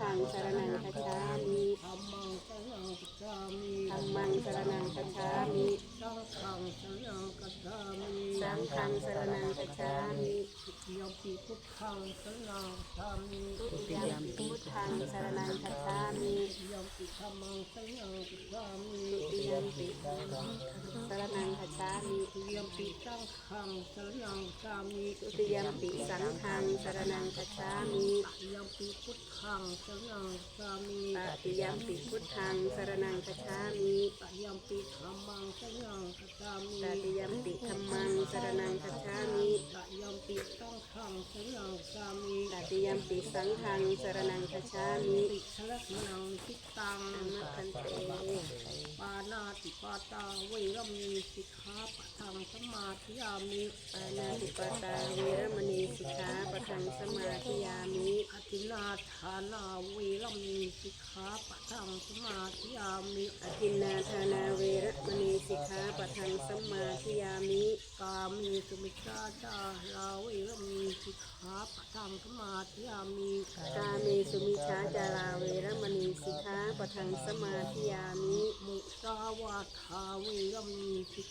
ธังสรนังคัจฉามิธรรมังสรนังกัจฉามิธัมมังสรนังคัจฉามิสังฆังสรนังกัจฉามิสังฆังสรนังคัจฉามิทุติยมปีพุทธังสรนังกัจฉามิทุติยมปิพุ ทธังสรนังคัจฉามิทุติยมปีธรรมังสรนังกัจฉามิทุติยมปิสรนังคัจฉามิทุติยมปีสังฆังสรนังกัจฉามิทุติยมปิสังฆังสรนังคัจฉามิทุติยมปีพุทธังสรนังกัจฉามิตติยมปิพุทธังสรนังคัจฉามิตติยมปีธรรมังสรนังกัจฉามิตติยมปิธัมมังสรนังคัจฉามิตติยมปีสังฆังสรนังกัจฉามิ ตติยมปิสังฆังสรนังคัจฉามิติสรนังทิตังธรรมะคันเตปานาติปาตาเวรมีสิกขาปะทังสมาธิยามิปานาติปาตาเวรมณีสิกขาปะทังสมาธิยามิอธินาทานาเวรมีสิกขาปะทังสมาธิยามิอทินนาธานาเวรมณีสิกขาปะทังสมาธิยามิกามีสุมิชาจาลาเวรมีสิกขา ปะทังสมาธิยามิกาเมสุมิชาจาราเวรมณีสิกขาปะทังสมาธิยามิ มุสาวาทาเวรมีสิก